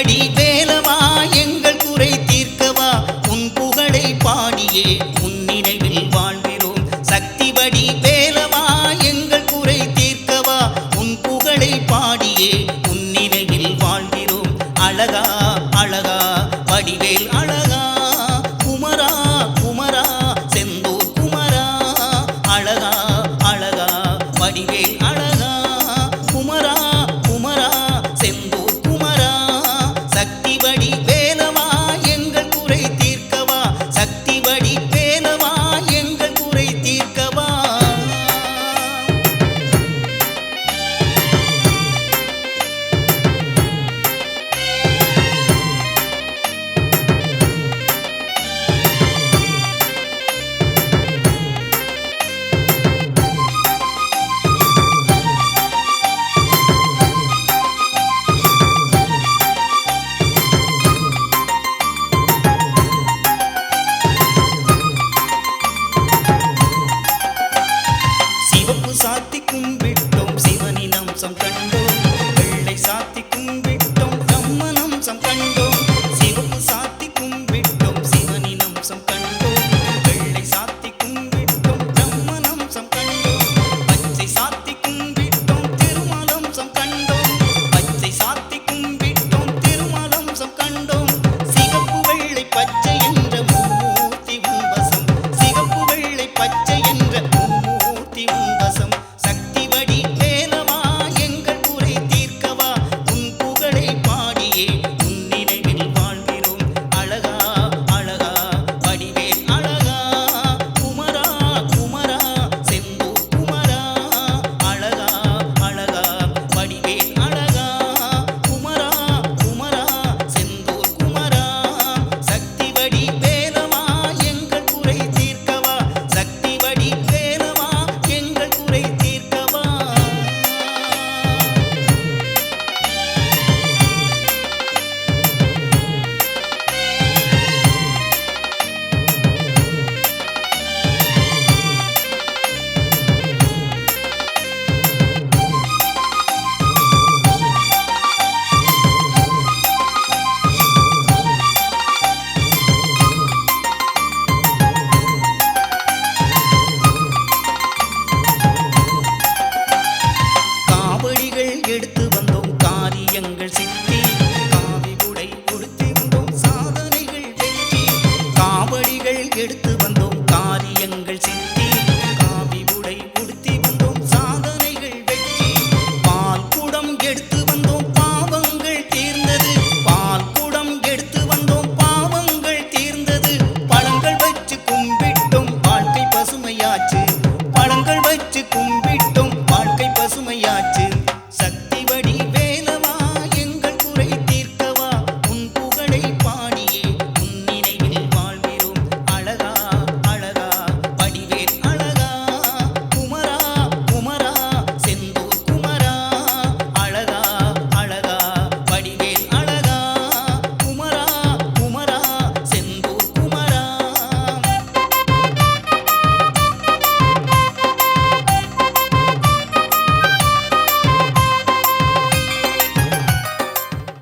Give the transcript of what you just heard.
அடி வேலவா எங்கள் குறை தீர்க்கவா உன் புகழை பாடியே உன் நினைவில் வா